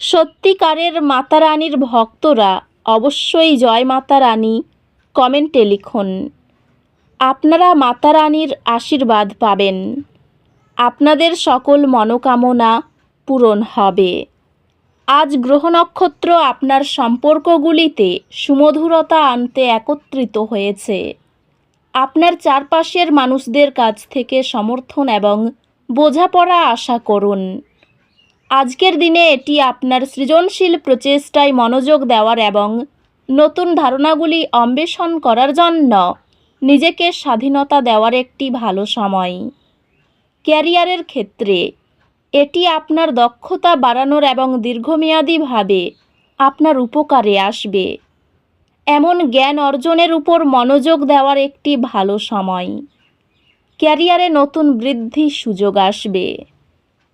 সত্যিকারের মাতা রানীর ভক্তরা অবশ্যই জয় মাতা রানী কমেন্টে লিখুন। আপনারা মাতা রানীর আশীর্বাদ পাবেন। আপনাদের সকল মনোকামনা পূরণ হবে। আজ গ্রহ নক্ষত্র আপনার সম্পর্কগুলিতে সুমধুরতা আনতে একত্রিত হয়েছে। আপনার চারপাশের মানুষদের কাছ থেকে সমর্থন এবং বোঝাপড়া আশা করুন। আজকের দিনে এটি আপনার সৃজনশীল প্রচেষ্টায় মনোযোগ দেওয়ার এবং নতুন ধারণাগুলি অন্বেষণ করার জন্য নিজেকে স্বাধীনতা দেওয়ার একটি ভালো সময়। ক্যারিয়ারের ক্ষেত্রে এটি আপনার দক্ষতা বাড়ানোর এবং দীর্ঘমেয়াদীভাবে আপনার উপকারে আসবে। এমন জ্ঞান অর্জনের উপর মনোযোগ দেওয়ার একটি ভালো সময়। ক্যারিয়ারে নতুন বৃদ্ধির সুযোগ আসবে।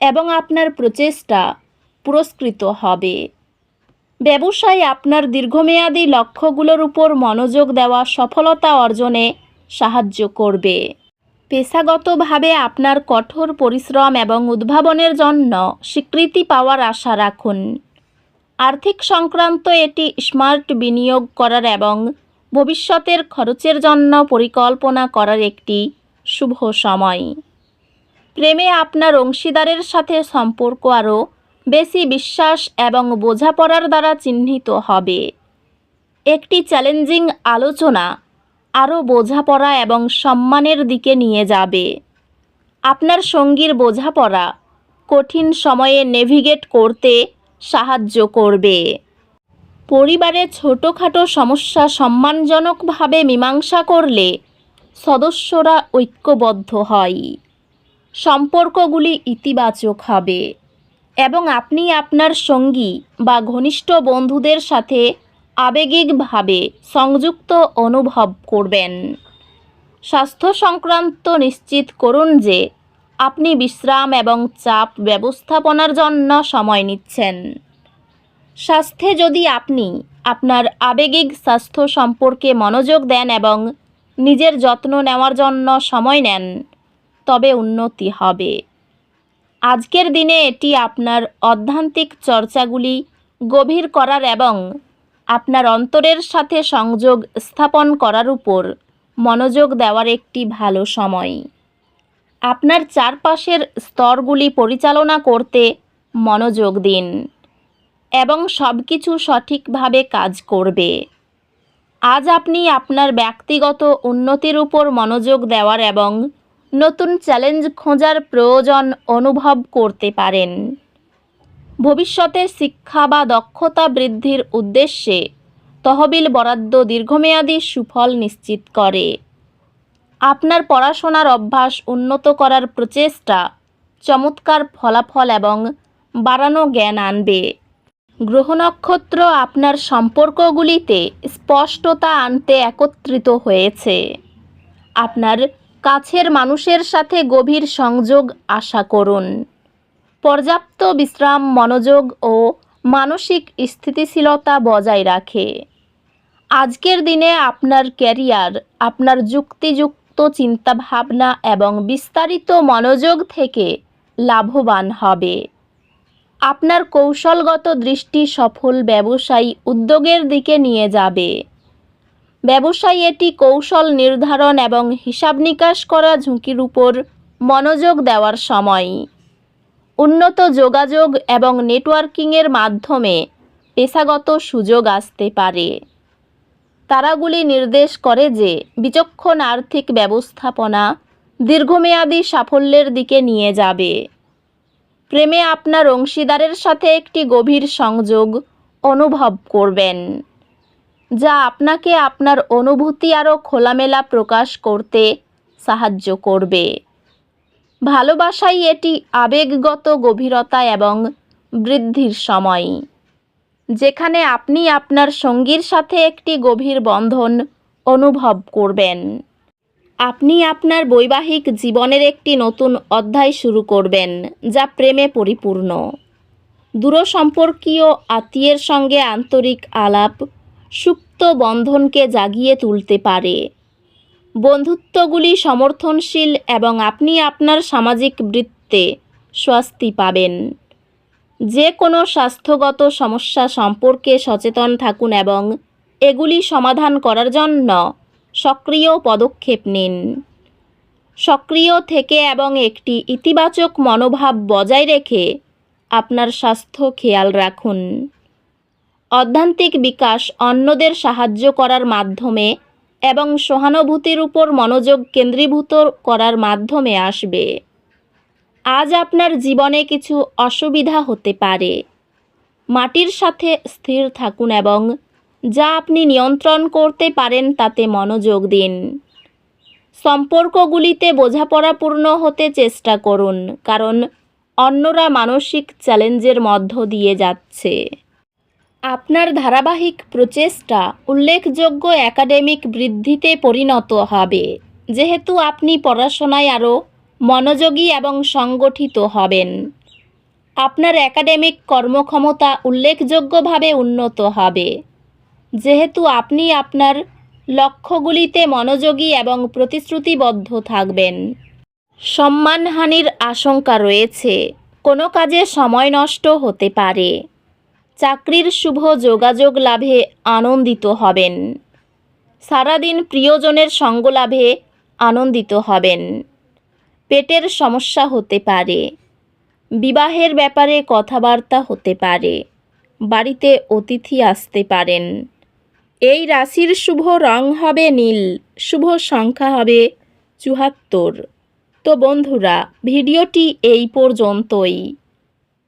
এবং আপনার প্রচেষ্টা পুরস্কৃত হবে। ব্যবসায় আপনার দীর্ঘমেয়াদী লক্ষ্যগুলোর উপর মনোযোগ দেওয়া সফলতা অর্জনে সাহায্য করবে। পেশাগতভাবে আপনার কঠোর পরিশ্রম এবং উদ্ভাবনের জন্য স্বীকৃতি পাওয়ার আশা রাখুন। আর্থিক সংক্রান্ত এটি স্মার্ট বিনিয়োগ করার এবং ভবিষ্যতের খরচের জন্য পরিকল্পনা করার একটি শুভ সময়। প্রেমে আপনার অংশীদারের সাথে সম্পর্ক আরও বেশি বিশ্বাস এবং বোঝাপড়ার দ্বারা চিহ্নিত হবে। একটি চ্যালেঞ্জিং আলোচনা আরও বোঝাপড়া এবং সম্মানের দিকে নিয়ে যাবে। আপনার সঙ্গীর বোঝাপড়া কঠিন সময়ে নেভিগেট করতে সাহায্য করবে। পরিবারে ছোটোখাটো সমস্যা সম্মানজনকভাবে মীমাংসা করলে সদস্যরা ঐক্যবদ্ধ হয়। সম্পর্কগুলি ইতিবাচক হবে এবং আপনি আপনার সঙ্গী বা ঘনিষ্ঠ বন্ধুদের সাথে আবেগিকভাবে সংযুক্ত অনুভব করবেন। স্বাস্থ্য সংক্রান্ত নিশ্চিত করুন যে আপনি বিশ্রাম এবং চাপ ব্যবস্থাপনার জন্য সময় নিচ্ছেন। স্বাস্থ্যে যদি আপনি আপনার আবেগিক স্বাস্থ্য সম্পর্কে মনোযোগ দেন এবং নিজের যত্ন নেওয়ার জন্য সময় নেন তবে উন্নতি হবে। আজকের দিনে এটি আপনার অধ্যান্তিক চর্চাগুলি গভীর করার এবং আপনার অন্তরের সাথে সংযোগ স্থাপন করার উপর মনোযোগ দেওয়ার একটি ভালো সময়। আপনার চারপাশের স্তরগুলি পরিচালনা করতে মনোযোগ দিন এবং সব কিছু সঠিকভাবে কাজ করবে। আজ আপনি আপনার ব্যক্তিগত উন্নতির উপর মনোযোগ দেওয়ার এবং নতুন চ্যালেঞ্জ খোঁজার প্রয়োজন অনুভব করতে পারেন। ভবিষ্যতে শিক্ষা বা দক্ষতা বৃদ্ধির উদ্দেশ্যে তহবিল বরাদ্দ দীর্ঘমেয়াদী সুফল নিশ্চিত করে। আপনার পড়াশোনার অভ্যাস উন্নত করার প্রচেষ্টা চমৎকার ফলাফল এবং বাড়ানো জ্ঞান আনবে। গ্রহ নক্ষত্র আপনার সম্পর্কগুলিতে স্পষ্টতা আনতে একত্রিত হয়েছে। আপনার কাছের মানুষের সাথে গভীর সংযোগ আশা করুন। পর্যাপ্ত বিশ্রাম, মনোযোগ ও মানসিক স্থিতিশীলতা বজায় রাখে। আজকের দিনে আপনার ক্যারিয়ার, আপনার যুক্তিযুক্ত চিন্তাভাবনা এবং বিস্তারিত মনোযোগ থেকে লাভবান হবে। আপনার কৌশলগত দৃষ্টি সফল ব্যবসায়ী উদ্যোগের দিকে নিয়ে যাবে। ব্যবসায়ী এটি কৌশল নির্ধারণ এবং হিসাব নিকাশ করা ঝুঁকির উপর মনোযোগ দেওয়ার সময়। উন্নত যোগাযোগ এবং নেটওয়ার্কিংয়ের মাধ্যমে পেশাগত সুযোগ আসতে পারে। তারাগুলি নির্দেশ করে যে বিচক্ষণ আর্থিক ব্যবস্থাপনা দীর্ঘমেয়াদী সাফল্যের দিকে নিয়ে যাবে। প্রেমে আপনার অংশীদারের সাথে একটি গভীর সংযোগ অনুভব করবেন। যা আপনাকে আপনার অনুভূতি আরও খোলামেলা প্রকাশ করতে সাহায্য করবে। ভালোবাসাই এটি আবেগগত গভীরতা এবং বৃদ্ধির সময়। যেখানে আপনি আপনার সঙ্গীর সাথে একটি গভীর বন্ধন অনুভব করবেন। আপনি আপনার বৈবাহিক জীবনের একটি নতুন অধ্যায় শুরু করবেন, যা প্রেমে পরিপূর্ণ। দূরসম্পর্কীয় আত্মীয়ের সঙ্গে আন্তরিক আলাপ সুপ্ত বন্ধনকে জাগিয়ে তুলতে পারে। বন্ধুত্বগুলি সমর্থনশীল এবং আপনি আপনার সামাজিক বৃত্তে স্বস্তি পাবেন। যে কোনো স্বাস্থ্যগত সমস্যা সম্পর্কে সচেতন থাকুন এবং এগুলি সমাধান করার জন্য সক্রিয় পদক্ষেপ নিন। সক্রিয় থেকে এবং একটি ইতিবাচক মনোভাব বজায় রেখে আপনার স্বাস্থ্য খেয়াল রাখুন। অধ্যান্তিক বিকাশ অন্যদের সাহায্য করার মাধ্যমে এবং সহানুভূতির উপর মনোযোগ কেন্দ্রীভূত করার মাধ্যমে আসবে। আজ আপনার জীবনে কিছু অসুবিধা হতে পারে। মাটির সাথে স্থির থাকুন এবং যা আপনি নিয়ন্ত্রণ করতে পারেন তাতে মনোযোগ দিন। সম্পর্কগুলিতে বোঝাপড়াপূর্ণ হতে চেষ্টা করুন, কারণ অন্যরা মানসিক চ্যালেঞ্জের মধ্য দিয়ে যাচ্ছে। আপনার ধারাবাহিক প্রচেষ্টা উল্লেখযোগ্য একাডেমিক বৃদ্ধিতে পরিণত হবে। যেহেতু আপনি পড়াশোনায় আরও মনোযোগী এবং সংগঠিত হবেন। আপনার একাডেমিক কর্মক্ষমতা উল্লেখযোগ্যভাবে উন্নত হবে। যেহেতু আপনি আপনার লক্ষ্যগুলিতে মনোযোগী এবং প্রতিশ্রুতিবদ্ধ থাকবেন। সম্মানহানির আশঙ্কা রয়েছে। কোনো কাজে সময় নষ্ট হতে পারে। চাকরির শুভ যোগাযোগ লাভে আনন্দিত হবেন। সারাদিন প্রিয়জনের সঙ্গ লাভে আনন্দিত হবেন। পেটের সমস্যা হতে পারে। বিবাহের ব্যাপারে কথাবার্তা হতে পারে। বাড়িতে অতিথি আসতে পারেন। এই রাশির শুভ রং হবে নীল, শুভ সংখ্যা হবে চুহাত্তর তো বন্ধুরা, ভিডিওটি এই পর্যন্তই।